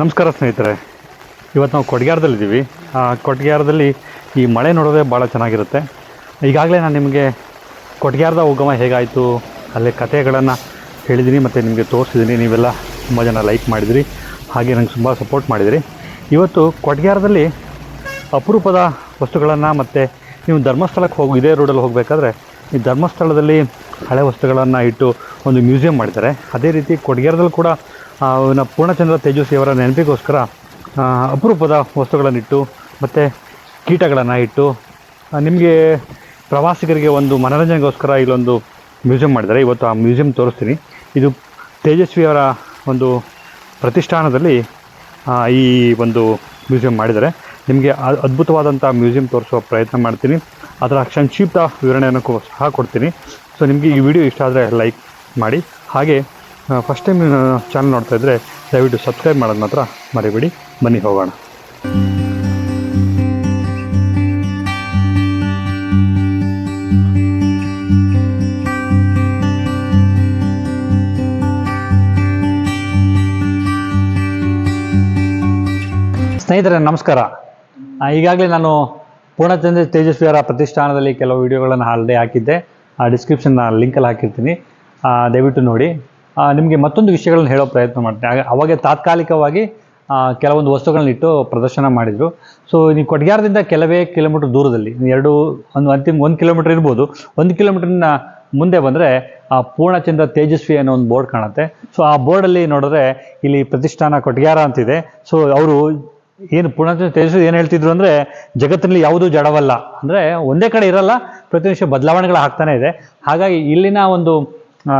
ನಮಸ್ಕಾರ ಸ್ನೇಹಿತರೆ. ಇವತ್ತು ನಾವು ಕೊಟ್ಗ್ಯಾರದಲ್ಲಿದ್ದೀವಿ ಆ ಕೊಟ್ಗ್ಯಾರದಲ್ಲಿ ಈ ಮಳೆ ನೋಡೋದೇ ಭಾಳ ಚೆನ್ನಾಗಿರುತ್ತೆ. ಈಗಾಗಲೇ ನಾನು ನಿಮಗೆ ಕೊಟ್ಗ್ಯಾರದ ಉಗಮ ಹೇಗಾಯಿತು, ಅಲ್ಲಿ ಕಥೆಗಳನ್ನು ಹೇಳಿದ್ದೀನಿ ಮತ್ತು ನಿಮಗೆ ತೋರಿಸಿದ್ದೀನಿ ನೀವೆಲ್ಲ ತುಂಬ ಜನ ಲೈಕ್ ಮಾಡಿದಿರಿ. ಹಾಗೆ ನಂಗೆ ತುಂಬ ಸಪೋರ್ಟ್ ಮಾಡಿದಿರಿ. ಇವತ್ತು ಕೊಟ್ಗ್ಯಾರದಲ್ಲಿ ಅಪರೂಪದ ವಸ್ತುಗಳನ್ನು ಮತ್ತು ನೀವು ಧರ್ಮಸ್ಥಳಕ್ಕೆ ಹೋಗಿ ಇದೇ ರೋಡಲ್ಲಿ ಹೋಗಬೇಕಾದ್ರೆ ಈ ಧರ್ಮಸ್ಥಳದಲ್ಲಿ ಹಳೆ ವಸ್ತುಗಳನ್ನು ಇಟ್ಟು ಒಂದು ಮ್ಯೂಸಿಯಂ ಮಾಡಿದ್ದಾರೆ. ಅದೇ ರೀತಿ ಕೊಡಗೇರದಲ್ಲಿ ಕೂಡ ಪೂರ್ಣಚಂದ್ರ ತೇಜಸ್ವಿ ಅವರ ನೆನಪಿಗೋಸ್ಕರ ಅಪರೂಪದ ವಸ್ತುಗಳನ್ನಿಟ್ಟು ಮತ್ತು ಕೀಟಗಳನ್ನು ಇಟ್ಟು ನಿಮಗೆ ಪ್ರವಾಸಿಗರಿಗೆ ಒಂದು ಮನೋರಂಜನೆಗೋಸ್ಕರ ಇಲ್ಲೊಂದು ಮ್ಯೂಸಿಯಂ ಮಾಡಿದ್ದಾರೆ. ಇವತ್ತು ಆ ಮ್ಯೂಸಿಯಂ ತೋರಿಸ್ತೀನಿ. ಇದು ತೇಜಸ್ವಿಯವರ ಒಂದು ಪ್ರತಿಷ್ಠಾನದಲ್ಲಿ ಈ ಒಂದು ಮ್ಯೂಸಿಯಂ ಮಾಡಿದ್ದಾರೆ. ನಿಮಗೆ ಅದ್ಭುತವಾದಂಥ ಮ್ಯೂಸಿಯಂ ತೋರಿಸುವ ಪ್ರಯತ್ನ ಮಾಡ್ತೀನಿ. ಅದರ ಸಂಕ್ಷಿಪ್ತ ವಿವರಣೆಯನ್ನು ಸಹ ಕೊಡ್ತೀನಿ. ಸೊ ನಿಮಗೆ ಈ ವಿಡಿಯೋ ಇಷ್ಟ ಆದರೆ ಲೈಕ್ ಮಾಡಿ. ಹಾಗೆ ಫಸ್ಟ್ ಟೈಮ್ ಚಾನಲ್ ನೋಡ್ತಾ ಇದ್ದರೆ ದಯವಿಟ್ಟು ಸಬ್ಸ್ಕ್ರೈಬ್ ಮಾಡೋದು ಮಾತ್ರ ಮರಿಬೇಡಿ. ಬನ್ನಿ ಹೋಗೋಣ. ಸ್ನೇಹಿತರೆ, ನಮಸ್ಕಾರ. ಈಗಾಗಲೇ ನಾನು ಪೂರ್ಣಚಂದ್ರ ತೇಜಸ್ವಿಯವರ ಪ್ರತಿಷ್ಠಾನದಲ್ಲಿ ಕೆಲವು ವಿಡಿಯೋಗಳನ್ನು ಆಲ್ರೆಡಿ ಹಾಕಿದ್ದೆ. ಆ ಡಿಸ್ಕ್ರಿಪ್ಷನ್ ಲಿಂಕಲ್ಲಿ ಹಾಕಿರ್ತೀನಿ. ದಯವಿಟ್ಟು ನೋಡಿ. ನಿಮಗೆ ಮತ್ತೊಂದು ವಿಷಯಗಳನ್ನು ಹೇಳೋ ಪ್ರಯತ್ನ ಮಾಡ್ತೀನಿ. ಅವಾಗ ತಾತ್ಕಾಲಿಕವಾಗಿ ಕೆಲವೊಂದು ವಸ್ತುಗಳನ್ನಿಟ್ಟು ಪ್ರದರ್ಶನ ಮಾಡಿದರು. ಸೊ ನೀವು ಕೊಟ್ಗ್ಯಾರದಿಂದ ಕೆಲವೇ ಕಿಲೋಮೀಟರ್ ದೂರದಲ್ಲಿ ಎರಡು, ಒಂದು, ಅಂತಿಮ ಒಂದು ಕಿಲೋಮೀಟರ್ ಇರ್ಬೋದು, ಒಂದು ಕಿಲೋಮೀಟ್ರನ್ನ ಮುಂದೆ ಬಂದರೆ, ಆ, ಪೂರ್ಣಚಂದ್ರ ತೇಜಸ್ವಿ ಅನ್ನೋ ಒಂದು ಬೋರ್ಡ್ ಕಾಣುತ್ತೆ. ಸೊ ಆ ಬೋರ್ಡಲ್ಲಿ ನೋಡಿದ್ರೆ ಇಲ್ಲಿ ಪ್ರತಿಷ್ಠಾನ ಕೊಟ್ಗ್ಯಾರ ಅಂತಿದೆ. ಸೊ ಅವರು ಏನು ಪೂರ್ಣಚಂದ್ರ ತೇಜಸ್ವಿ ಏನು ಹೇಳ್ತಿದ್ರು ಅಂದರೆ ಜಗತ್ತಿನಲ್ಲಿ ಯಾವುದೂ ಜಡವಲ್ಲ. ಅಂದರೆ ಒಂದೇ ಕಡೆ ಇರಲ್ಲ ಪ್ರತಿ ನಿಮಿಷ ಬದಲಾವಣೆಗಳು ಆಗ್ತಾನೆ ಇದೆ. ಹಾಗಾಗಿ ಇಲ್ಲಿನ ಒಂದು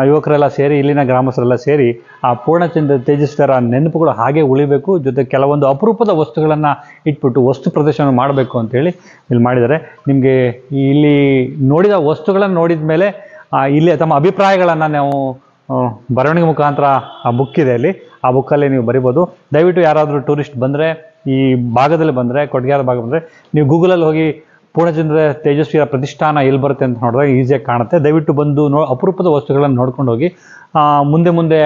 ಯುವಕರೆಲ್ಲ ಸೇರಿ, ಇಲ್ಲಿನ ಗ್ರಾಮಸ್ಥರೆಲ್ಲ ಸೇರಿ ಆ ಪೂರ್ಣಚಂದ್ರ ತೇಜಸ್ವಿಯರ ನೆನಪುಗಳು ಹಾಗೆ ಉಳಿಬೇಕು. ಜೊತೆ ಕೆಲವೊಂದು ಅಪರೂಪದ ವಸ್ತುಗಳನ್ನು ಇಟ್ಬಿಟ್ಟು ವಸ್ತು ಪ್ರದರ್ಶನ ಮಾಡಬೇಕು ಅಂತೇಳಿ ಇಲ್ಲಿ ಮಾಡಿದ್ದಾರೆ. ನಿಮಗೆ ಇಲ್ಲಿ ನೋಡಿದ ವಸ್ತುಗಳನ್ನು ನೋಡಿದ ಮೇಲೆ ಇಲ್ಲಿ ತಮ್ಮ ಅಭಿಪ್ರಾಯಗಳನ್ನು ನಾವು ಬರವಣಿಗೆ ಮುಖಾಂತರ ಆ ಬುಕ್ ಇದೆ ಅಲ್ಲಿ. ಆ ಬುಕ್ಕಲ್ಲಿ ನೀವು ಬರಿಬೋದು. ದಯವಿಟ್ಟು ಯಾರಾದರೂ ಟೂರಿಸ್ಟ್ ಬಂದರೆ ಈ ಭಾಗದಲ್ಲಿ ಬಂದರೆ ಕೊಟ್ಗ್ಯಾರ ಭಾಗ ಬಂದರೆ, ನೀವು ಗೂಗಲಲ್ಲಿ ಹೋಗಿ ಪೂರ್ಣಚಂದ್ರ ತೇಜಸ್ವಿಯ ಪ್ರತಿಷ್ಠಾನ ಎಲ್ಲಿ ಬರುತ್ತೆ ಅಂತ ನೋಡಿದಾಗ ಈಸಿಯಾಗಿ ಕಾಣುತ್ತೆ. ದಯವಿಟ್ಟು ಬಂದು ನೋ, ಅಪರೂಪದ ವಸ್ತುಗಳನ್ನು ನೋಡ್ಕೊಂಡು ಹೋಗಿ. ಮುಂದೆ ಮುಂದೆ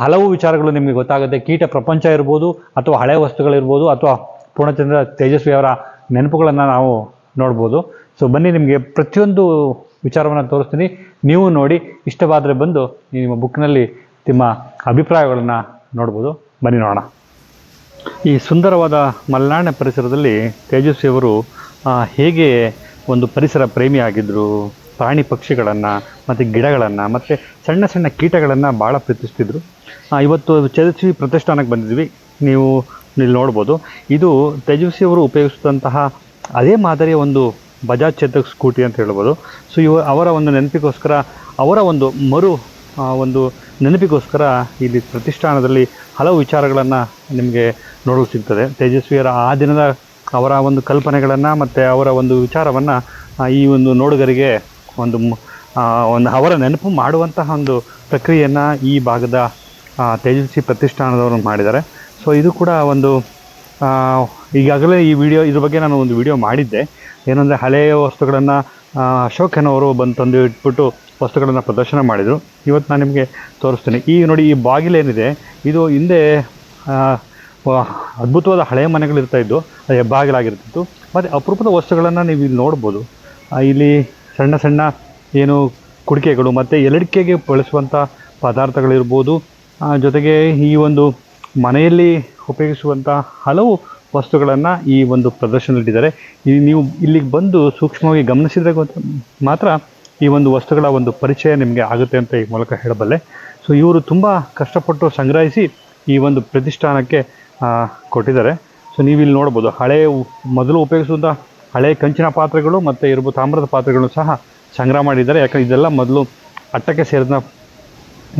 ಹಲವು ವಿಚಾರಗಳು ನಿಮಗೆ ಗೊತ್ತಾಗುತ್ತೆ. ಕೀಟ ಪ್ರಪಂಚ ಇರ್ಬೋದು ಅಥವಾ ಹಳೆ ವಸ್ತುಗಳಿರ್ಬೋದು ಅಥವಾ ಪೂರ್ಣಚಂದ್ರ ತೇಜಸ್ವಿಯವರ ನೆನಪುಗಳನ್ನು ನಾವು ನೋಡ್ಬೋದು. ಸೊ ಬನ್ನಿ ನಿಮಗೆ ಪ್ರತಿಯೊಂದು ವಿಚಾರವನ್ನು ತೋರಿಸ್ತೀನಿ. ನೀವು ನೋಡಿ, ಇಷ್ಟವಾದರೆ ಬಂದು ನಿಮ್ಮ ಬುಕ್ನಲ್ಲಿ ನಿಮ್ಮ ಅಭಿಪ್ರಾಯಗಳನ್ನು ನೋಡ್ಬೋದು. ಬನ್ನಿ ನೋಡೋಣ. ಈ ಸುಂದರವಾದ ಮಲೆನಾಡಿನ ಪರಿಸರದಲ್ಲಿ ತೇಜಸ್ವಿಯವರು ಹೇಗೆ ಒಂದು ಪರಿಸರ ಪ್ರೇಮಿ ಆಗಿದ್ದರು ಪ್ರಾಣಿ ಪಕ್ಷಿಗಳನ್ನು, ಮತ್ತು ಗಿಡಗಳನ್ನು, ಮತ್ತು ಸಣ್ಣ ಸಣ್ಣ ಕೀಟಗಳನ್ನು ಭಾಳ ಪ್ರೀತಿಸ್ತಿದ್ರು. ಇವತ್ತು ತೇಜಸ್ವಿ ಪ್ರತಿಷ್ಠಾನಕ್ಕೆ ಬಂದಿದ್ವಿ ನೀವು ಇಲ್ಲಿ ನೋಡ್ಬೋದು. ಇದು ತೇಜಸ್ವಿಯವರು ಉಪಯೋಗಿಸಿದಂತಹ ಅದೇ ಮಾದರಿಯ ಒಂದು ಬಜಾಜ್ ಚೇತಕ್ ಸ್ಕೂಟಿ ಅಂತ ಹೇಳ್ಬೋದು. ಸೊ ಇವ, ಅವರ ಒಂದು ನೆನಪಿಗೋಸ್ಕರ, ಅವರ ಒಂದು ಮರು ಒಂದು ನೆನಪಿಗೋಸ್ಕರ ಇಲ್ಲಿ ಪ್ರತಿಷ್ಠಾನದಲ್ಲಿ ಹಲವು ವಿಚಾರಗಳನ್ನು ನಿಮಗೆ ನೋಡಲು ಸಿಗ್ತದೆ. ತೇಜಸ್ವಿಯರ ಆ ದಿನದ ಅವರ ಒಂದು ಕಲ್ಪನೆಗಳನ್ನು ಮತ್ತು ಅವರ ಒಂದು ವಿಚಾರವನ್ನು ಈ ಒಂದು ನೋಡುಗರಿಗೆ ಒಂದು ಒಂದು ಅವರ ನೆನಪು ಮಾಡುವಂತಹ ಒಂದು ಪ್ರಕ್ರಿಯೆಯನ್ನು ಈ ಭಾಗದ ತೇಜಸ್ವಿ ಪ್ರತಿಷ್ಠಾನದವರು ಮಾಡಿದ್ದಾರೆ. ಸೊ ಇದು ಕೂಡ ಒಂದು ಈಗಾಗಲೇ ಈ ವಿಡಿಯೋ, ಇದ್ರ ಬಗ್ಗೆ ನಾನು ಒಂದು ವಿಡಿಯೋ ಮಾಡಿದ್ದೆ. ಏನಂದರೆ ಹಳೆಯ ವಸ್ತುಗಳನ್ನು ಅಶೋಕನವರು ಬಂದು ತಂದು ಇಟ್ಬಿಟ್ಟು ವಸ್ತುಗಳನ್ನು ಪ್ರದರ್ಶನ ಮಾಡಿದರು. ಇವತ್ತು ನಾನು ನಿಮಗೆ ತೋರಿಸ್ತೇನೆ. ಈಗ ನೋಡಿ ಈ ಬಾಗಿಲೇನಿದೆ. ಇದು ಹಿಂದೆ ಅದ್ಭುತವಾದ ಹಳೆಯ ಮನೆಗಳಿರ್ತಾ ಇದ್ದು, ಅದು ಹೆಬ್ಬಾಗಿಲಾಗಿರ್ತಿತ್ತು ಮತ್ತು ಅಪರೂಪದ ವಸ್ತುಗಳನ್ನು ನೀವು ಇಲ್ಲಿ ನೋಡ್ಬೋದು. ಇಲ್ಲಿ ಸಣ್ಣ ಸಣ್ಣ ಏನು ಕುಡಿಕೆಗಳು, ಮತ್ತು ಎಲಡಿಕೆಗೆ ಬಳಸುವಂಥ ಪದಾರ್ಥಗಳಿರ್ಬೋದು. ಜೊತೆಗೆ ಈ ಒಂದು ಮನೆಯಲ್ಲಿ ಉಪಯೋಗಿಸುವಂಥ ಹಲವು ವಸ್ತುಗಳನ್ನು ಈ ಒಂದು ಪ್ರದರ್ಶನದಲ್ಲಿಟ್ಟಿದ್ದಾರೆ. ಈ ನೀವು ಇಲ್ಲಿಗೆ ಬಂದು ಸೂಕ್ಷ್ಮವಾಗಿ ಗಮನಿಸಿದರೆ ಮಾತ್ರ ಈ ಒಂದು ವಸ್ತುಗಳ ಒಂದು ಪರಿಚಯ ನಿಮಗೆ ಆಗುತ್ತೆ ಅಂತ ಈ ಮೂಲಕ ಹೇಳಬಲ್ಲೆ. ಸೊ ಇವರು ತುಂಬ ಕಷ್ಟಪಟ್ಟು ಸಂಗ್ರಹಿಸಿ ಈ ಒಂದು ಪ್ರತಿಷ್ಠಾನಕ್ಕೆ ಕೊಟ್ಟಿದ್ದಾರೆ. ಸೊ ನೀವು ಇಲ್ಲಿ ನೋಡ್ಬೋದು, ಹಳೆ ಮೊದಲು ಉಪಯೋಗಿಸುವಂಥ ಹಳೆ ಕಂಚಿನ ಪಾತ್ರೆಗಳು ಮತ್ತು ಇರ್ಬೋದು ತಾಮ್ರದ ಪಾತ್ರೆಗಳು ಸಹ ಸಂಗ್ರಹ ಮಾಡಿದ್ದಾರೆ. ಯಾಕಂದರೆ ಇದೆಲ್ಲ ಮೊದಲು ಅಟ್ಟಕ್ಕೆ ಸೇರಿದ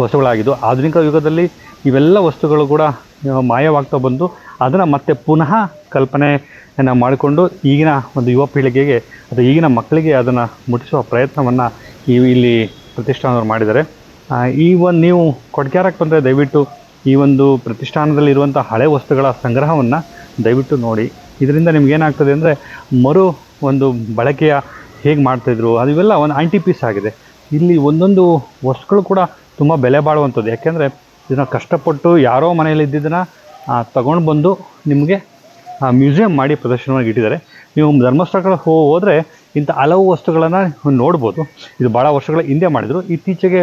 ವಸ್ತುಗಳಾಗಿದ್ದು, ಆಧುನಿಕ ಯುಗದಲ್ಲಿ ಇವೆಲ್ಲ ವಸ್ತುಗಳು ಕೂಡ ಮಾಯವಾಗ್ತಾ ಬಂದು ಅದನ್ನು ಮತ್ತೆ ಪುನಃ ಕಲ್ಪನೆಯನ್ನು ಮಾಡಿಕೊಂಡು ಈಗಿನ ಒಂದು ಯುವ ಪೀಳಿಗೆಗೆ ಅಥವಾ ಈಗಿನ ಮಕ್ಕಳಿಗೆ ಅದನ್ನು ಮುಟ್ಟಿಸುವ ಪ್ರಯತ್ನವನ್ನು ಇಲ್ಲಿ ಪ್ರತಿಷ್ಠಾನವರು ಮಾಡಿದ್ದಾರೆ. ಈ ಒಂದು ನೀವು ಕೊಡ್ಕ್ಯಾರಕ್ಕೆ ಬಂದರೆ ದಯವಿಟ್ಟು ಈ ಒಂದು ಪ್ರತಿಷ್ಠಾನದಲ್ಲಿ ಇರುವಂಥ ಹಳೆ ವಸ್ತುಗಳ ಸಂಗ್ರಹವನ್ನು ದಯವಿಟ್ಟು ನೋಡಿ. ಇದರಿಂದ ನಿಮ್ಗೇನಾಗ್ತದೆ ಅಂದರೆ ಮರು ಒಂದು ಬಳಕೆಯ ಹೇಗೆ ಮಾಡ್ತಾಯಿದ್ರು ಅದು ಇವೆಲ್ಲ ಒಂದು ಆಂಟಿ ಪೀಸ್ ಆಗಿದೆ. ಇಲ್ಲಿ ಒಂದೊಂದು ವಸ್ತುಗಳು ಕೂಡ ತುಂಬ ಬೆಲೆ ಬಾಳುವಂಥದ್ದು. ಯಾಕೆಂದರೆ ಇದನ್ನು ಕಷ್ಟಪಟ್ಟು ಯಾರೋ ಮನೆಯಲ್ಲಿ ಇದ್ದಿದ್ದನ್ನು ತಗೊಂಡು ಬಂದು ನಿಮಗೆ ಮ್ಯೂಸಿಯಂ ಮಾಡಿ ಪ್ರದರ್ಶನವಾಗಿ ಇಟ್ಟಿದ್ದಾರೆ. ನೀವು ಧರ್ಮಸ್ಥಳಗಳು ಹೋದರೆ ಇಂಥ ಹಲವು ವಸ್ತುಗಳನ್ನು ನೋಡ್ಬೋದು. ಇದು ಭಾಳ ವರ್ಷಗಳ ಹಿಂದೆ ಮಾಡಿದರು. ಇತ್ತೀಚೆಗೆ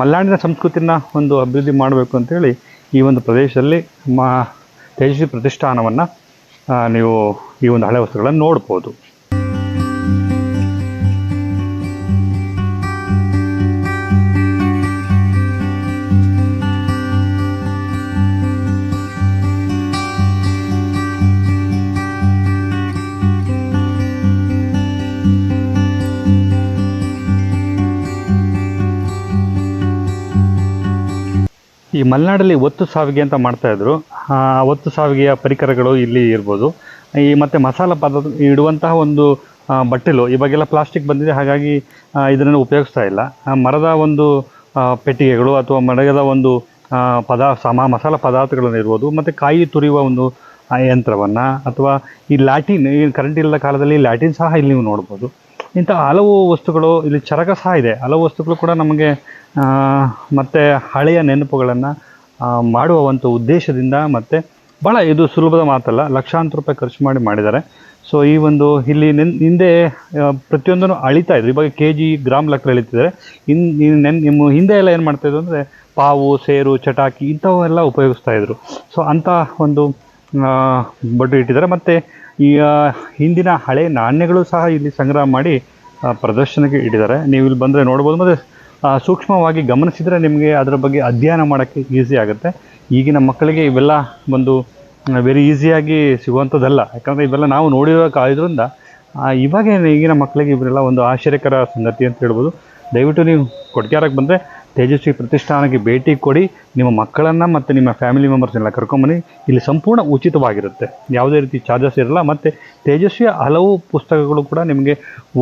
ಮಲೆನಾಡಿನ ಸಂಸ್ಕೃತಿನ ಒಂದು ಅಭಿವೃದ್ಧಿ ಮಾಡಬೇಕು ಅಂತೇಳಿ ಈ ಒಂದು ಪ್ರದೇಶದಲ್ಲಿ ಮಾ ತೇಜಸ್ವಿ ಪ್ರತಿಷ್ಠಾನವನ್ನು ನೀವು ಈ ಒಂದು ಹಳೆ ವಸ್ತುಗಳನ್ನು ನೋಡ್ಬೋದು. ಈ ಮಲೆನಾಡಲ್ಲಿ ಒತ್ತು ಸಾವಿಗೆ ಅಂತ ಮಾಡ್ತಾಯಿದ್ರು ಒತ್ತು ಸಾವಿಗೆಯ ಪರಿಕರಗಳು ಇಲ್ಲಿ ಇರ್ಬೋದು. ಈ ಮತ್ತು ಮಸಾಲ ಪದಾರ್ಥ ಇಡುವಂತಹ ಒಂದು ಬಟ್ಟೆಲು ಇವಾಗೆಲ್ಲ ಪ್ಲಾಸ್ಟಿಕ್ ಬಂದಿದೆ. ಹಾಗಾಗಿ ಇದನ್ನು ಉಪಯೋಗಿಸ್ತಾ ಇಲ್ಲ. ಮರದ ಒಂದು ಪೆಟ್ಟಿಗೆಗಳು ಅಥವಾ ಮರದ ಒಂದು ಪದ, ಸಮ, ಮಸಾಲ ಪದಾರ್ಥಗಳನ್ನು ಇರ್ಬೋದು. ಮತ್ತು ಕಾಯಿ ತುರಿಯುವ ಒಂದು ಯಂತ್ರವನ್ನು ಅಥವಾ ಈ ಲ್ಯಾಟಿನ್, ಈ ಕರೆಂಟ್ ಇಲ್ಲದ ಕಾಲದಲ್ಲಿ ಲ್ಯಾಟಿನ್ ಸಹ ಇಲ್ಲಿ ನೀವು ನೋಡ್ಬೋದು. ಇಂಥ ಹಲವು ವಸ್ತುಗಳು ಇಲ್ಲಿ ಚರಕ ಸಹ ಇದೆ. ಹಲವು ವಸ್ತುಗಳು ಕೂಡ ನಮಗೆ ಮತ್ತು ಹಳೆಯ ನೆನಪುಗಳನ್ನು ಮಾಡುವ ಒಂದು ಉದ್ದೇಶದಿಂದ ಮತ್ತು ಭಾಳ ಇದು ಸುಲಭದ ಮಾತಲ್ಲ, ಲಕ್ಷಾಂತರ ರೂಪಾಯಿ ಖರ್ಚು ಮಾಡಿ ಮಾಡಿದ್ದಾರೆ. ಸೊ ಈ ಒಂದು ಇಲ್ಲಿ ನೆನ್, ಹಿಂದೆ ಪ್ರತಿಯೊಂದನ್ನು ಅಳಿತಾ ಇದ್ರು. ಇವಾಗ ಕೆ ಜಿ ಗ್ರಾಮ್ ಲೆಕ್ಕ ಅಳಿತಿದ್ದಾರೆ. ಇನ್ ನೆನ್, ನಿಮ್ಮ ಹಿಂದೆ ಎಲ್ಲ ಏನು ಮಾಡ್ತಾಯಿದ್ರು ಅಂದರೆ ಪಾವು, ಸೇರು, ಚಟಾಕಿ ಇಂಥವೆಲ್ಲ ಉಪಯೋಗಿಸ್ತಾ ಇದ್ರು. ಸೊ ಅಂಥ ಒಂದು ಬಡ್ಡು ಇಟ್ಟಿದ್ದಾರೆ. ಮತ್ತು ಈ ಹಿಂದಿನ ಹಳೆ ನಾಣ್ಯಗಳು ಸಹ ಇಲ್ಲಿ ಸಂಗ್ರಹ ಮಾಡಿ ಪ್ರದರ್ಶನಕ್ಕೆ ಇಟ್ಟಿದ್ದಾರೆ. ನೀವು ಇಲ್ಲಿ ಬಂದರೆ ನೋಡ್ಬೋದು ಮತ್ತು ಸೂಕ್ಷ್ಮವಾಗಿ ಗಮನಿಸಿದರೆ ನಿಮಗೆ ಅದರ ಬಗ್ಗೆ ಅಧ್ಯಯನ ಮಾಡೋಕ್ಕೆ ಈಸಿ ಆಗುತ್ತೆ. ಈಗಿನ ಮಕ್ಕಳಿಗೆ ಇವೆಲ್ಲ ಒಂದು ವೆರಿ ಈಸಿಯಾಗಿ ಸಿಗುವಂಥದ್ದಲ್ಲ. ಯಾಕಂದರೆ ಇವೆಲ್ಲ ನಾವು ನೋಡಿರೋ ಕಾಯ್ದ್ರಿಂದ ಇವಾಗ ಈಗಿನ ಮಕ್ಕಳಿಗೆ ಇವರೆಲ್ಲ ಒಂದು ಆಶ್ಚರ್ಯಕರ ಸಂಗತಿ ಅಂತ ಹೇಳ್ಬೋದು. ದಯವಿಟ್ಟು ನೀವು ಕೊಡ್ಕ್ಯಾರಕ್ಕೆ ಬಂದರೆ ತೇಜಸ್ವಿ ಪ್ರತಿಷ್ಠಾನಕ್ಕೆ ಭೇಟಿ ಕೊಡಿ, ನಿಮ್ಮ ಮಕ್ಕಳನ್ನು ಮತ್ತು ನಿಮ್ಮ ಫ್ಯಾಮಿಲಿ ಮೆಂಬರ್ಸ್ನೆಲ್ಲ ಕರ್ಕೊಂಬನ್ನಿ. ಇಲ್ಲಿ ಸಂಪೂರ್ಣ ಉಚಿತವಾಗಿರುತ್ತೆ. ಯಾವುದೇ ರೀತಿ ಚಾರ್ಜಸ್ ಇರಲ್ಲ. ಮತ್ತು ತೇಜಸ್ವಿಯ ಹಲವು ಪುಸ್ತಕಗಳು ಕೂಡ ನಿಮಗೆ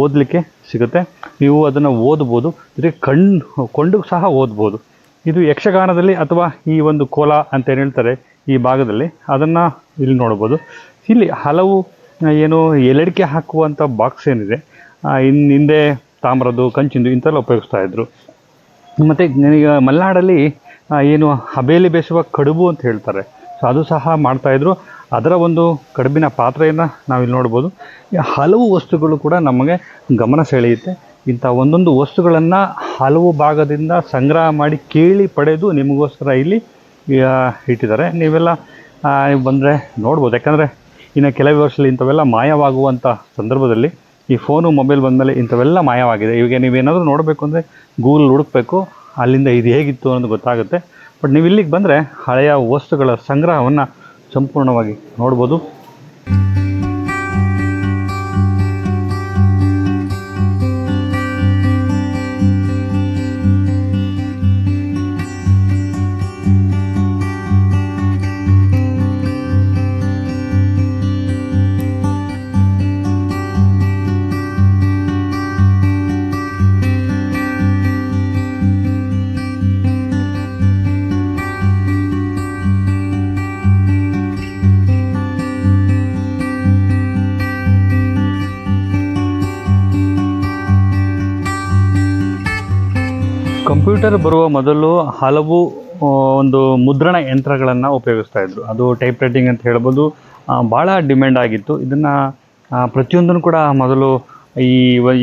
ಓದಲಿಕ್ಕೆ ಸಿಗುತ್ತೆ. ನೀವು ಅದನ್ನು ಓದ್ಬೋದು. ಜೊತೆಗೆ ಕಣ್ಣು ಕೊಂಡು ಸಹ ಓದ್ಬೋದು. ಇದು ಯಕ್ಷಗಾನದಲ್ಲಿ ಅಥವಾ ಈ ಒಂದು ಕೋಲ ಅಂತ ಏನು ಹೇಳ್ತಾರೆ ಈ ಭಾಗದಲ್ಲಿ, ಅದನ್ನು ಇಲ್ಲಿ ನೋಡ್ಬೋದು. ಇಲ್ಲಿ ಹಲವು, ಏನು, ಎಲೆಡಿಕೆ ಹಾಕುವಂಥ ಬಾಕ್ಸ್ ಏನಿದೆ. ಇನ್ನು ಇನ್, ಹಿಂದೆ ತಾಮ್ರದ್ದು, ಕಂಚಿಂದು ಇಂಥೆಲ್ಲ ಉಪಯೋಗಿಸ್ತಾ ಇದ್ರು. ಮತ್ತು ನನಗೆ ಮಲೆನಾಡಲ್ಲಿ ಏನು ಹಬೆಯಲ್ಲಿ ಬೇಸುವ ಕಡುಬು ಅಂತ ಹೇಳ್ತಾರೆ. ಸೊ ಅದು ಸಹ ಮಾಡ್ತಾಯಿದ್ರು ಅದರ ಒಂದು ಕಡುಬಿನ ಪಾತ್ರೆಯನ್ನು ನಾವಿಲ್ಲಿ ನೋಡ್ಬೋದು. ಹಲವು ವಸ್ತುಗಳು ಕೂಡ ನಮಗೆ ಗಮನ ಸೆಳೆಯುತ್ತೆ. ಇಂಥ ಒಂದೊಂದು ವಸ್ತುಗಳನ್ನು ಹಲವು ಭಾಗದಿಂದ ಸಂಗ್ರಹ ಮಾಡಿ ಕೇಳಿ ಪಡೆದು ನಿಮಗೋಸ್ಕರ ಇಲ್ಲಿ ಇಟ್ಟಿದ್ದಾರೆ. ನೀವೆಲ್ಲ ಬಂದರೆ ನೋಡ್ಬೋದು. ಯಾಕಂದರೆ ಇನ್ನು ಕೆಲವೇ ವರ್ಷದಲ್ಲಿ ಇಂಥವೆಲ್ಲ ಮಾಯವಾಗುವಂಥ ಸಂದರ್ಭದಲ್ಲಿ ಈ ಫೋನು ಮೊಬೈಲ್ ಬಂದಮೇಲೆ ಇಂಥವೆಲ್ಲ ಮಾಯವಾಗಿದೆ. ಇವಾಗ ನೀವೇನಾದರೂ ನೋಡಬೇಕು ಅಂದರೆ ಗೂಗಲ್ ಹುಡುಕಬೇಕು, ಅಲ್ಲಿಂದ ಇದು ಹೇಗಿತ್ತು ಅನ್ನೋದು ಗೊತ್ತಾಗುತ್ತೆ. ಬಟ್ ನೀವು ಇಲ್ಲಿಗೆ ಬಂದರೆ ಹಳೆಯ ವಸ್ತುಗಳ ಸಂಗ್ರಹವನ್ನು ಸಂಪೂರ್ಣವಾಗಿ ನೋಡ್ಬೋದು. ಕಂಪ್ಯೂಟರ್ ಬರುವ ಮೊದಲು ಹಲವು ಒಂದು ಮುದ್ರಣ ಯಂತ್ರಗಳನ್ನು ಉಪಯೋಗಿಸ್ತಾ ಇದ್ರು. ಅದು ಟೈಪ್ ರೈಟಿಂಗ್ ಅಂತ ಹೇಳ್ಬೋದು ಭಾಳ ಡಿಮ್ಯಾಂಡ್ ಆಗಿತ್ತು. ಇದನ್ನು ಪ್ರತಿಯೊಂದನ್ನು ಕೂಡ ಮೊದಲು ಈ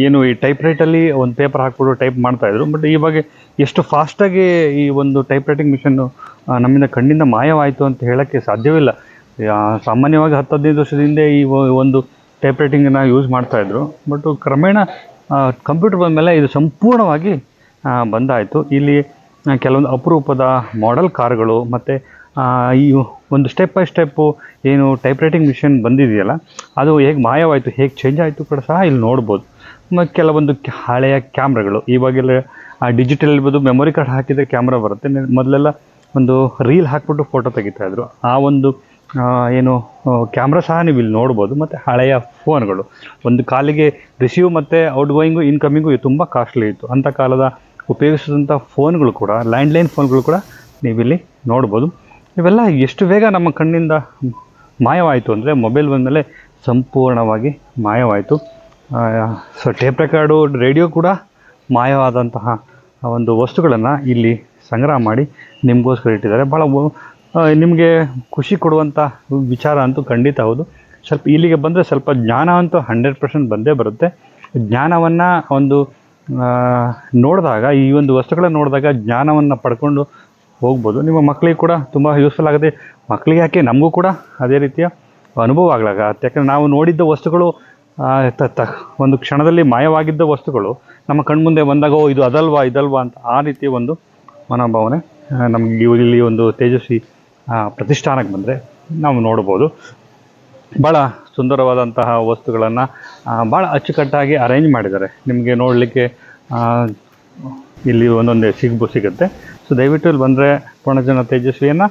ಏನು ಈ ಟೈಪ್ ರೈಟಲ್ಲಿ ಒಂದು ಪೇಪರ್ ಹಾಕ್ಬಿಟ್ಟು ಟೈಪ್ ಮಾಡ್ತಾಯಿದ್ರು ಬಟ್ ಇವಾಗ ಎಷ್ಟು ಫಾಸ್ಟಾಗಿ ಈ ಒಂದು ಟೈಪ್ ರೈಟಿಂಗ್ ಮಿಷನ್ನು ನಮ್ಮಿಂದ ಕಣ್ಣಿಂದ ಮಾಯವಾಯಿತು ಅಂತ ಹೇಳೋಕ್ಕೆ ಸಾಧ್ಯವಿಲ್ಲ. ಸಾಮಾನ್ಯವಾಗಿ ಹತ್ತು ಹದಿನೈದು ವರ್ಷದ ಹಿಂದೆ ಈ ಒಂದು ಟೈಪ್ ರೈಟಿಂಗನ್ನು ಯೂಸ್ ಮಾಡ್ತಾಯಿದ್ರು ಬಟ್ ಕ್ರಮೇಣ ಕಂಪ್ಯೂಟರ್ ಬಂದ ಮೇಲೆ ಇದು ಸಂಪೂರ್ಣವಾಗಿ ಬಂದಾಯಿತು. ಇಲ್ಲಿ ಕೆಲವೊಂದು ಅಪರೂಪದ ಮಾಡೆಲ್ ಕಾರ್ಗಳು ಮತ್ತು ಈ ಒಂದು ಸ್ಟೆಪ್ ಬೈ ಸ್ಟೆಪ್ಪು ಏನು ಟೈಪ್ ರೈಟಿಂಗ್ ಮಿಷಿನ್ ಬಂದಿದೆಯಲ್ಲ, ಅದು ಹೇಗೆ ಮಾಯವಾಯಿತು, ಹೇಗೆ ಚೇಂಜ್ ಆಯಿತು ಕೂಡ ಸಹ ಇಲ್ಲಿ ನೋಡ್ಬೋದು. ಮತ್ತು ಕೆಲವೊಂದು ಹಳೆಯ ಕ್ಯಾಮ್ರಾಗಳು ಇವಾಗೆಲ್ಲ ಡಿಜಿಟಲ್ ಇರ್ಬೋದು ಮೆಮೊರಿ ಕಾರ್ಡ್ ಹಾಕಿದರೆ ಕ್ಯಾಮ್ರಾ ಬರುತ್ತೆ. ಮೊದಲೆಲ್ಲ ಒಂದು ರೀಲ್ ಹಾಕ್ಬಿಟ್ಟು ಫೋಟೋ ತೆಗಿತಾಯಿದ್ರು ಆ ಒಂದು ಏನು ಕ್ಯಾಮ್ರಾ ಸಹ ನೀವು ಇಲ್ಲಿ ನೋಡ್ಬೋದು. ಮತ್ತು ಹಳೆಯ ಫೋನ್ಗಳು ಒಂದು ಕಾಲಿಗೆ ರಿಸೀವ್ ಮತ್ತು ಔಟ್ ಗೋಯಿಂಗು ಇನ್ಕಮಿಂಗು ತುಂಬ ಕಾಸ್ಟ್ಲಿ ಇತ್ತು. ಅಂಥ ಕಾಲದ ಉಪಯೋಗಿಸಿದಂಥ ಫೋನ್ಗಳು ಕೂಡ, ಲ್ಯಾಂಡ್ಲೈನ್ ಫೋನ್ಗಳು ಕೂಡ ನೀವಿಲ್ಲಿ ನೋಡ್ಬೋದು. ಇವೆಲ್ಲ ಎಷ್ಟು ಬೇಗ ನಮ್ಮ ಕಣ್ಣಿಂದ ಮಾಯವಾಯಿತು ಅಂದರೆ ಮೊಬೈಲ್ ಬಂದಮೇಲೆ ಸಂಪೂರ್ಣವಾಗಿ ಮಾಯವಾಯಿತು. ಸೊ ಟೇಪ್ ರೆಕಾರ್ಡು, ರೇಡಿಯೋ ಕೂಡ ಮಾಯವಾದಂತಹ ಒಂದು ವಸ್ತುಗಳನ್ನು ಇಲ್ಲಿ ಸಂಗ್ರಹ ಮಾಡಿ ನಿಮಗೋಸ್ಕರ ಇಟ್ಟಿದ್ದಾರೆ. ಭಾಳ ನಿಮಗೆ ಖುಷಿ ಕೊಡುವಂಥ ವಿಚಾರ ಅಂತೂ ಖಂಡಿತ ಹೌದು. ಸ್ವಲ್ಪ ಇಲ್ಲಿಗೆ ಬಂದರೆ ಸ್ವಲ್ಪ ಜ್ಞಾನ ಅಂತೂ ಹಂಡ್ರೆಡ್ ಪರ್ಸೆಂಟ್ ಬಂದೇ ಬರುತ್ತೆ. ಜ್ಞಾನವನ್ನು ಒಂದು ನೋಡಿದಾಗ, ಈ ಒಂದು ವಸ್ತುಗಳನ್ನು ನೋಡಿದಾಗ ಜ್ಞಾನವನ್ನು ಪಡ್ಕೊಂಡು ಹೋಗ್ಬೋದು. ನಿಮ್ಮ ಮಕ್ಕಳಿಗೆ ಕೂಡ ತುಂಬ ಯೂಸ್ಫುಲ್ ಆಗುತ್ತೆ. ಮಕ್ಕಳಿಗೆ ಯಾಕೆ? ನಮಗೂ ಕೂಡ ಅದೇ ರೀತಿಯ ಅನುಭವ ಆಗಲಾಗ. ಯಾಕಂದರೆ ನಾವು ನೋಡಿದ್ದ ವಸ್ತುಗಳು ಒಂದು ಕ್ಷಣದಲ್ಲಿ ಮಾಯವಾಗಿದ್ದ ವಸ್ತುಗಳು, ನಮ್ಮ ಕಣ್ಮುಂದೆ ಬಂದಾಗ ಇದು ಅದಲ್ವಾ, ಇದಲ್ವಾ ಅಂತ ಆ ರೀತಿಯ ಒಂದು ಮನೋಭಾವನೆ ನಮಗೆ ಇಲ್ಲಿ ಒಂದು ತೇಜಸ್ವಿ ಪ್ರತಿಷ್ಠಾನಕ್ಕೆ ಬಂದರೆ ನಾವು ನೋಡ್ಬೋದು. ಭಾಳ ಸುಂದರವಾದಂತಹ ವಸ್ತುಗಳನ್ನು ಭಾಳ ಅಚ್ಚುಕಟ್ಟಾಗಿ ಅರೇಂಜ್ ಮಾಡಿದ್ದಾರೆ. ನಿಮಗೆ ನೋಡಲಿಕ್ಕೆ ಇಲ್ಲಿ ಒಂದೊಂದೇ ಸಿಗ್ಬು ಸಿಗುತ್ತೆ. ಸೊ ದಯವಿಟ್ಟು ಇಲ್ಲಿ ಬಂದರೆ ಪೂರ್ಣಜನ ತೇಜಸ್ವಿಯನ್ನು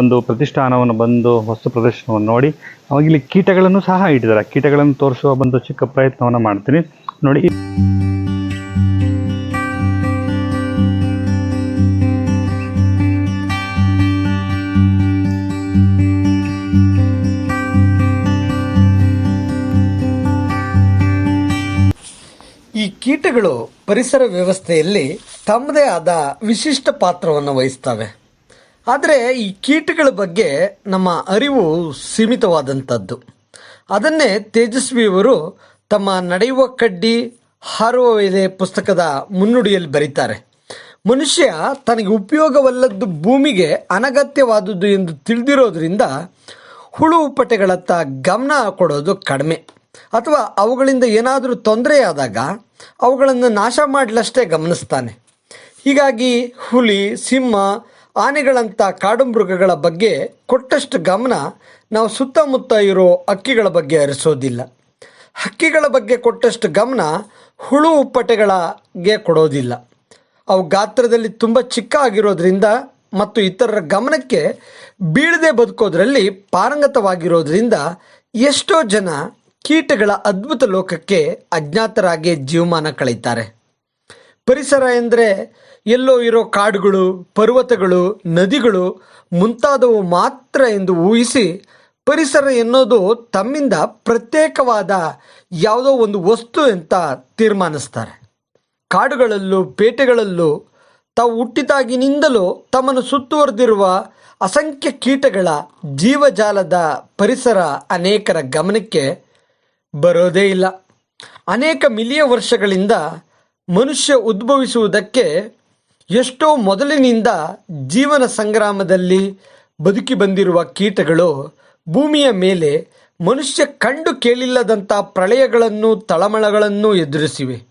ಒಂದು ಪ್ರತಿಷ್ಠಾನವನ್ನು ಬಂದು, ವಸ್ತು ಪ್ರದರ್ಶನವನ್ನು ನೋಡಿ, ಅವಾಗ ಇಲ್ಲಿ ಕೀಟಗಳನ್ನು ಸಹ ಇಟ್ಟಿದ್ದಾರೆ. ಕೀಟಗಳನ್ನು ತೋರಿಸುವ ಒಂದು ಚಿಕ್ಕ ಪ್ರಯತ್ನವನ್ನು ಮಾಡ್ತೀನಿ. ನೋಡಿ. ಪರಿಸರ ವ್ಯವಸ್ಥೆಯಲ್ಲಿ ತಮ್ಮದೇ ಆದ ವಿಶಿಷ್ಟ ಪಾತ್ರವನ್ನು ವಹಿಸ್ತವೆ. ಆದರೆ ಈ ಕೀಟಗಳ ಬಗ್ಗೆ ನಮ್ಮ ಅರಿವು ಸೀಮಿತವಾದಂಥದ್ದು ಅದನ್ನೇ ತೇಜಸ್ವಿಯವರು ತಮ್ಮ ನಡೆಯುವ ಕಡ್ಡಿ, ಹಾರುವ ಎಲೆ ಪುಸ್ತಕದ ಮುನ್ನುಡಿಯಲ್ಲಿ ಬರೀತಾರೆ. ಮನುಷ್ಯ ತನಗೆ ಉಪಯೋಗವಲ್ಲದ್ದು ಭೂಮಿಗೆ ಅನಗತ್ಯವಾದದ್ದು ಎಂದು ತಿಳಿದಿರೋದ್ರಿಂದ ಹುಳು ಪಟೆಗಳತ್ತ ಗಮನ ಕೊಡೋದು ಕಡಿಮೆ. ಅಥವಾ ಅವುಗಳಿಂದ ಏನಾದರೂ ತೊಂದರೆಯಾದಾಗ ಅವುಗಳನ್ನು ನಾಶ ಮಾಡಲಷ್ಟೇ ಗಮನಿಸ್ತಾನೆ. ಹೀಗಾಗಿ ಹುಲಿ, ಸಿಂಹ, ಆನೆಗಳಂಥ ಕಾಡು ಮೃಗಗಳ ಬಗ್ಗೆ ಕೊಟ್ಟಷ್ಟು ಗಮನ ನಾವು ಸುತ್ತಮುತ್ತ ಇರೋ ಹಕ್ಕಿಗಳ ಬಗ್ಗೆ ಹರಿಸೋದಿಲ್ಲ. ಹಕ್ಕಿಗಳ ಬಗ್ಗೆ ಕೊಟ್ಟಷ್ಟು ಗಮನ ಹುಳು ಉಪ್ಪಟೆಗಳಿಗೆ ಕೊಡೋದಿಲ್ಲ. ಅವು ಗಾತ್ರದಲ್ಲಿ ತುಂಬ ಚಿಕ್ಕ ಆಗಿರೋದ್ರಿಂದ ಮತ್ತು ಇತರರ ಗಮನಕ್ಕೆ ಬೀಳದೆ ಬದುಕೋದ್ರಲ್ಲಿ ಪಾರಂಗತವಾಗಿರೋದ್ರಿಂದ ಎಷ್ಟೋ ಜನ ಕೀಟಗಳ ಅದ್ಭುತ ಲೋಕಕ್ಕೆ ಅಜ್ಞಾತರಾಗಿ ಜೀವಮಾನ ಕಳೀತಾರೆ ಪರಿಸರ ಎಂದರೆ ಎಲ್ಲೋ ಇರೋ ಕಾಡುಗಳು, ಪರ್ವತಗಳು, ನದಿಗಳು ಮುಂತಾದವು ಮಾತ್ರ ಎಂದು ಊಹಿಸಿ ಪರಿಸರ ಎನ್ನೋದು ತಮ್ಮಿಂದ ಪ್ರತ್ಯೇಕವಾದ ಯಾವುದೋ ಒಂದು ವಸ್ತು ಅಂತ ತೀರ್ಮಾನಿಸ್ತಾರೆ. ಕಾಡುಗಳಲ್ಲೂ, ಪೇಟೆಗಳಲ್ಲೂ ತಾವು ಹುಟ್ಟಿದಾಗಿನಿಂದಲೂ ತಮ್ಮನ್ನು ಸುತ್ತುವರೆದಿರುವ ಅಸಂಖ್ಯ ಕೀಟಗಳ ಜೀವಜಾಲದ ಪರಿಸರ ಅನೇಕರ ಗಮನಕ್ಕೆ ಬರೋದೇ ಇಲ್ಲ. ಅನೇಕ ಮಿಲಿಯ ವರ್ಷಗಳಿಂದ ಮನುಷ್ಯ ಉದ್ಭವಿಸುವುದಕ್ಕೆ ಎಷ್ಟೋ ಮೊದಲಿನಿಂದ ಜೀವನ ಸಂಗ್ರಾಮದಲ್ಲಿ ಬದುಕಿ ಬಂದಿರುವ ಕೀಟಗಳು ಭೂಮಿಯ ಮೇಲೆ ಮನುಷ್ಯ ಕಂಡು ಕೇಳಿಲ್ಲದಂಥ ಪ್ರಳಯಗಳನ್ನು, ತಳಮಳಗಳನ್ನು ಎದುರಿಸಿವೆ.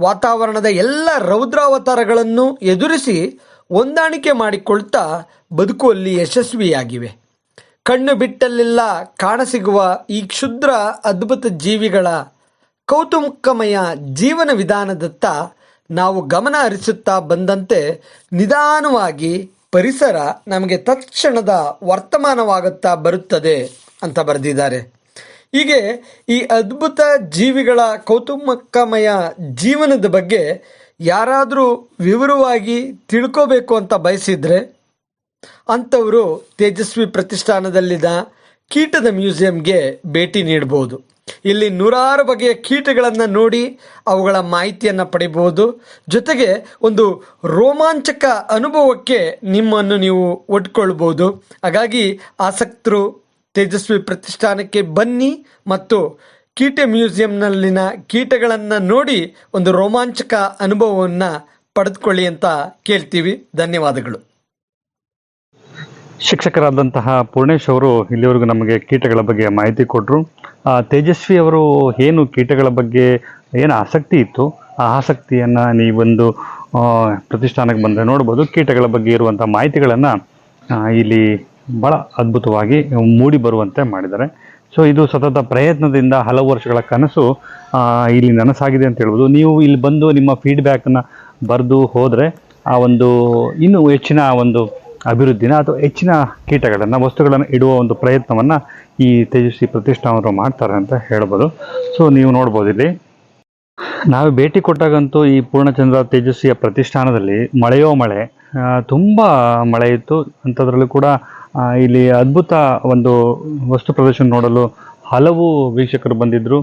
ವಾತಾವರಣದ ಎಲ್ಲ ರೌದ್ರಾವತಾರಗಳನ್ನು ಎದುರಿಸಿ ಹೊಂದಾಣಿಕೆ ಮಾಡಿಕೊಳ್ತಾ ಬದುಕುವಲ್ಲಿ ಯಶಸ್ವಿಯಾಗಿವೆ. ಕಣ್ಣು ಬಿಟ್ಟಲ್ಲೆಲ್ಲ ಕಾಣಸಿಗುವ ಈ ಕ್ಷುದ್ರ ಅದ್ಭುತ ಜೀವಿಗಳ ಕೌತುಕಮಯ ಜೀವನ ವಿಧಾನದತ್ತ ನಾವು ಗಮನ ಹರಿಸುತ್ತಾ ಬಂದಂತೆ ನಿಧಾನವಾಗಿ ಪರಿಸರ ನಮಗೆ ತಕ್ಷಣದ ವರ್ತಮಾನವಾಗುತ್ತಾ ಬರುತ್ತದೆ ಅಂತ ಬರೆದಿದ್ದಾರೆ. ಹೀಗೆ ಈ ಅದ್ಭುತ ಜೀವಿಗಳ ಕೌತುಕಮಯ ಜೀವನದ ಬಗ್ಗೆ ಯಾರಾದರೂ ವಿವರವಾಗಿ ತಿಳ್ಕೋಬೇಕು ಅಂತ ಬಯಸಿದ್ರೆ ಅಂಥವರು ತೇಜಸ್ವಿ ಪ್ರತಿಷ್ಠಾನದಲ್ಲಿದ್ದ ಕೀಟದ ಮ್ಯೂಸಿಯಂಗೆ ಭೇಟಿ ನೀಡಬಹುದು ಇಲ್ಲಿ ನೂರಾರು ಬಗೆಯ ಕೀಟಗಳನ್ನು ನೋಡಿ ಅವುಗಳ ಮಾಹಿತಿಯನ್ನು ಪಡಿಬಹುದು. ಜೊತೆಗೆ ಒಂದು ರೋಮಾಂಚಕ ಅನುಭವಕ್ಕೆ ನಿಮ್ಮನ್ನು ನೀವು ಒಡ್ಕೊಳ್ಬೋದು. ಹಾಗಾಗಿ ಆಸಕ್ತರು ತೇಜಸ್ವಿ ಪ್ರತಿಷ್ಠಾನಕ್ಕೆ ಬನ್ನಿ ಮತ್ತು ಕೀಟ ಮ್ಯೂಸಿಯಂನಲ್ಲಿನ ಕೀಟಗಳನ್ನು ನೋಡಿ ಒಂದು ರೋಮಾಂಚಕ ಅನುಭವವನ್ನು ಪಡೆದುಕೊಳ್ಳಿ ಅಂತ ಕೇಳ್ತೀವಿ. ಧನ್ಯವಾದಗಳು. ಶಿಕ್ಷಕರಾದಂತಹ ಪೂರ್ಣೇಶ್ ಅವರು ಇಲ್ಲಿವರೆಗೂ ನಮಗೆ ಕೀಟಗಳ ಬಗ್ಗೆ ಮಾಹಿತಿ ಕೊಟ್ಟರು ತೇಜಸ್ವಿ ಅವರು ಏನು ಕೀಟಗಳ ಬಗ್ಗೆ ಏನು ಆಸಕ್ತಿ ಇತ್ತು? ಆ ಆಸಕ್ತಿಯನ್ನು ನೀವೊಂದು ಪ್ರತಿಷ್ಠಾನಕ್ಕೆ ಬಂದರೆ ನೋಡ್ಬೋದು. ಕೀಟಗಳ ಬಗ್ಗೆ ಇರುವಂಥ ಮಾಹಿತಿಗಳನ್ನು ಇಲ್ಲಿ ಭಾಳ ಅದ್ಭುತವಾಗಿ ಮೂಡಿ ಬರುವಂತೆ ಮಾಡಿದ್ದಾರೆ. ಸೊ, ಇದು ಸತತ ಪ್ರಯತ್ನದಿಂದ ಹಲವು ವರ್ಷಗಳ ಕನಸು ಇಲ್ಲಿ ನನಸಾಗಿದೆ ಅಂತ ಹೇಳ್ಬೋದು. ನೀವು ಇಲ್ಲಿ ಬಂದು ನಿಮ್ಮ ಫೀಡ್ಬ್ಯಾಕನ್ನು ಬರೆದು ಹೋದರೆ, ಆ ಒಂದು, ಇನ್ನೂ ಹೆಚ್ಚಿನ ಒಂದು ಅಭಿವೃದ್ಧಿನ ಅಥವಾ ಹೆಚ್ಚಿನ ಕೀಟಗಳನ್ನು, ವಸ್ತುಗಳನ್ನು ಇಡುವ ಒಂದು ಪ್ರಯತ್ನವನ್ನು ಈ ತೇಜಸ್ವಿ ಪ್ರತಿಷ್ಠಾನವರು ಮಾಡ್ತಾರೆ ಅಂತ ಹೇಳ್ಬೋದು. ಸೊ ನೀವು ನೋಡ್ಬೋದು ಇಲ್ಲಿ. ನಾವು ಭೇಟಿ ಕೊಟ್ಟಾಗಂತೂ ಈ ಪೂರ್ಣಚಂದ್ರ ತೇಜಸ್ವಿಯ ಪ್ರತಿಷ್ಠಾನದಲ್ಲಿ ಮಳೆಯೋ ಮಳೆ ತುಂಬ ಮಳೆ ಇತ್ತು. ಅಂಥದ್ರಲ್ಲೂ ಕೂಡ ಇಲ್ಲಿ ಅದ್ಭುತ ಒಂದು ವಸ್ತು ಪ್ರದರ್ಶನ ನೋಡಲು ಹಲವು ವೀಕ್ಷಕರು ಬಂದಿದ್ದರು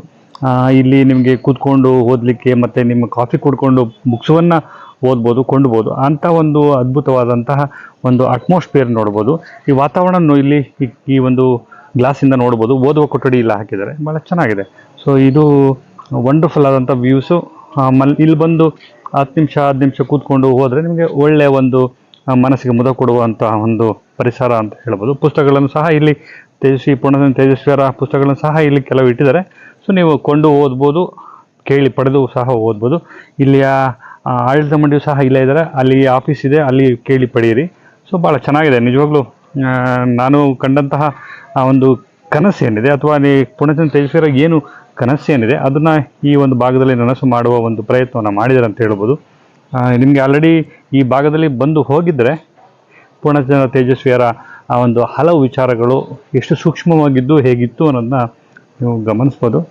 ಇಲ್ಲಿ ನಿಮಗೆ ಕೂತ್ಕೊಂಡು ಓದಲಿಕ್ಕೆ ಮತ್ತು ನಿಮ್ಮ ಕಾಫಿ ಕುಡ್ಕೊಂಡು ಬುಕ್ಸವನ್ನು ಓದ್ಬೋದು, ಕೊಂಡ್ಬೋದು ಅಂಥ ಒಂದು ಅದ್ಭುತವಾದಂತಹ ಒಂದು ಅಟ್ಮಾಸ್ಫಿಯರ್ ನೋಡ್ಬೋದು. ಈ ವಾತಾವರಣ ಇಲ್ಲಿ ಈ- ಒಂದು ಗ್ಲಾಸಿಂದ ನೋಡ್ಬೋದು. ಓದುವ ಕೊಠಡಿ ಇಲ್ಲ ಹಾಕಿದ್ದಾರೆ. ಭಾಳ ಚೆನ್ನಾಗಿದೆ. ಸೊ ಇದು ವಂಡರ್ಫುಲ್ ಆದಂಥ ವ್ಯೂಸು ಮಲ್, ಇಲ್ಲಿ ಬಂದು ಹತ್ತು ನಿಮಿಷ ಹತ್ತು ನಿಮಿಷ ಕೂತ್ಕೊಂಡು ಹೋದರೆ ನಿಮಗೆ ಒಳ್ಳೆಯ ಒಂದು ಮನಸ್ಸಿಗೆ ಮುದ ಕೊಡುವಂಥ ಒಂದು ಪರಿಸರ ಅಂತ ಹೇಳ್ಬೋದು. ಪುಸ್ತಕಗಳನ್ನು ಸಹ ಇಲ್ಲಿ ತೇಜಸ್ವಿ ಪೂರ್ಣ ತೇಜಸ್ವಿಯರ ಪುಸ್ತಕಗಳನ್ನು ಸಹ ಇಲ್ಲಿ ಕೆಲವು ಇಟ್ಟಿದ್ದಾರೆ. ಸೊ ನೀವು ಕೊಂಡು ಓದ್ಬೋದು, ಕೇಳಿ ಪಡೆದು ಸಹ ಓದ್ಬೋದು. ಇಲ್ಲಿಯ ಆಡಳಿತ ಮಂಡಳಿ ಸಹ ಇಲ್ಲೇ ಇದ್ದಾರೆ. ಅಲ್ಲಿ ಆಫೀಸ್ ಇದೆ, ಅಲ್ಲಿ ಕೇಳಿ ಪಡೆಯಿರಿ. ಸೊ ಭಾಳ ಚೆನ್ನಾಗಿದೆ. ನಿಜವಾಗ್ಲೂ ನಾನು ಕಂಡಂತಹ ಒಂದು ಕನಸು ಏನಿದೆ ಅಥವಾ ನೀ ಪೂರ್ಣಚಂದ್ರ ತೇಜಸ್ವಿರ ಏನು ಕನಸು ಏನಿದೆ ಅದನ್ನು ಈ ಒಂದು ಭಾಗದಲ್ಲಿ ನನಸು ಮಾಡುವ ಒಂದು ಪ್ರಯತ್ನವನ್ನು ಮಾಡಿದ್ದಾರೆ ಅಂತ ಹೇಳ್ಬೋದು. ನಿಮಗೆ ಆಲ್ರೆಡಿ ಈ ಭಾಗದಲ್ಲಿ ಬಂದು ಹೋಗಿದ್ದರೆ ಪೂರ್ಣಚಂದ್ರ ತೇಜಸ್ವಿಯರ, ಆ, ಒಂದು ಹಲವು ವಿಚಾರಗಳು ಎಷ್ಟು ಸೂಕ್ಷ್ಮವಾಗಿದ್ದು ಹೇಗಿತ್ತು ಅನ್ನೋದನ್ನ ನೀವು ಗಮನಿಸ್ಬೋದು.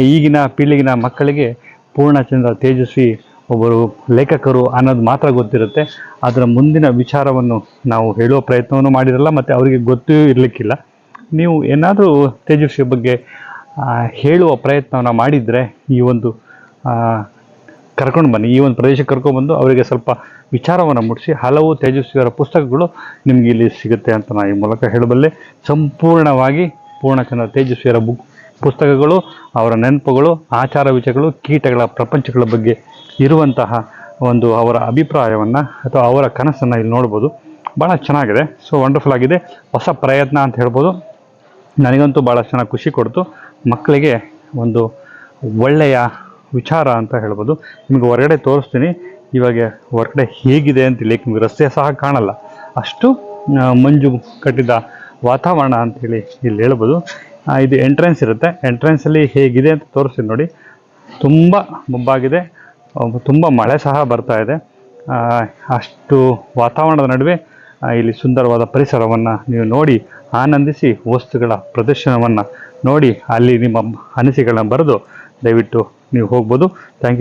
ಈಗಿನ, ಪೀಳಿಗಿನ ಮಕ್ಕಳಿಗೆ ಪೂರ್ಣಚಂದ್ರ ತೇಜಸ್ವಿ ಒಬ್ಬರು ಲೇಖಕರು ಅನ್ನೋದು ಮಾತ್ರ ಗೊತ್ತಿರುತ್ತೆ. ಅದರ ಮುಂದಿನ ವಿಚಾರವನ್ನು ನಾವು ಹೇಳುವ ಪ್ರಯತ್ನವನ್ನು ಮಾಡಿರಲ್ಲ, ಮತ್ತು ಅವರಿಗೆ ಗೊತ್ತೂ ಇರಲಿಕ್ಕಿಲ್ಲ. ನೀವು ಏನಾದರೂ ತೇಜಸ್ವಿ ಬಗ್ಗೆ ಹೇಳುವ ಪ್ರಯತ್ನವನ್ನು ಮಾಡಿದರೆ ಈ ಒಂದು ಕರ್ಕೊಂಡು ಬನ್ನಿ, ಈ ಒಂದು ಪ್ರದೇಶಕ್ಕೆ ಕರ್ಕೊಂಡ್ಬಂದು ಅವರಿಗೆ ಸ್ವಲ್ಪ ವಿಚಾರವನ್ನು ಮುಟ್ಟಿಸಿ ಹಲವು ತೇಜಸ್ವಿಯವರ ಪುಸ್ತಕಗಳು ನಿಮಗೆ ಇಲ್ಲಿ ಸಿಗುತ್ತೆ ಅಂತ ನಾನು ಈ ಮೂಲಕ ಹೇಳಬಲ್ಲೆ. ಸಂಪೂರ್ಣವಾಗಿ ಪೂರ್ಣಚಂದ್ರ ತೇಜಸ್ವಿಯರ ಬುಕ್, ಪುಸ್ತಕಗಳು, ಅವರ ನೆನಪುಗಳು, ಆಚಾರ ವಿಚಾರಗಳು, ಕೀಟಗಳ ಪ್ರಪಂಚಗಳ ಬಗ್ಗೆ ಇರುವಂತಹ ಒಂದು ಅವರ ಅಭಿಪ್ರಾಯವನ್ನು ಅಥವಾ ಅವರ ಕನಸನ್ನು ಇಲ್ಲಿ ನೋಡ್ಬೋದು. ಭಾಳ ಚೆನ್ನಾಗಿದೆ. ಸೊ ವಂಡರ್ಫುಲ್ ಆಗಿದೆ. ಹೊಸ ಪ್ರಯತ್ನ ಅಂತ ಹೇಳ್ಬೋದು. ನನಗಂತೂ ಭಾಳ ಚೆನ್ನಾಗಿ ಖುಷಿ ಕೊಡ್ತು. ಮಕ್ಕಳಿಗೆ ಒಂದು ಒಳ್ಳೆಯ ವಿಚಾರ ಅಂತ ಹೇಳ್ಬೋದು. ನಿಮಗೆ ಹೊರಗಡೆ ತೋರಿಸ್ತೀನಿ. ಇವಾಗ ಹೊರಗಡೆ ಹೇಗಿದೆ ಅಂತ ಹೇಳಿ ನಿಮಗೆ ರಸ್ತೆ ಸಹ ಕಾಣಲ್ಲ. ಅಷ್ಟು ಮಂಜು ಕಟ್ಟಿದ ವಾತಾವರಣ ಅಂಥೇಳಿ ಇಲ್ಲಿ ಹೇಳ್ಬೋದು. ಇದು ಎಂಟ್ರೆನ್ಸ್ ಇರುತ್ತೆ. ಎಂಟ್ರೆನ್ಸಲ್ಲಿ ಹೇಗಿದೆ ಅಂತ ತೋರಿಸ್ತೀನಿ ನೋಡಿ. ತುಂಬ ಮುಬ್ಬಾಗಿದೆ ತುಂಬ ಮಳೆ ಸಹ ಬರ್ತಾ ಇದೆ. ಅಷ್ಟು ವಾತಾವರಣದ ನಡುವೆ ಇಲ್ಲಿ ಸುಂದರವಾದ ಪರಿಸರವನ್ನು ನೀವು ನೋಡಿ ಆನಂದಿಸಿ ವಸ್ತುಗಳ ಪ್ರದರ್ಶನವನ್ನು ನೋಡಿ ಅಲ್ಲಿ ನಿಮ್ಮ ಅನಿಸಿಕೆಗಳನ್ನ ಬರೆದು ದಯವಿಟ್ಟು ನೀವು ಹೋಗ್ಬೋದು. Thank you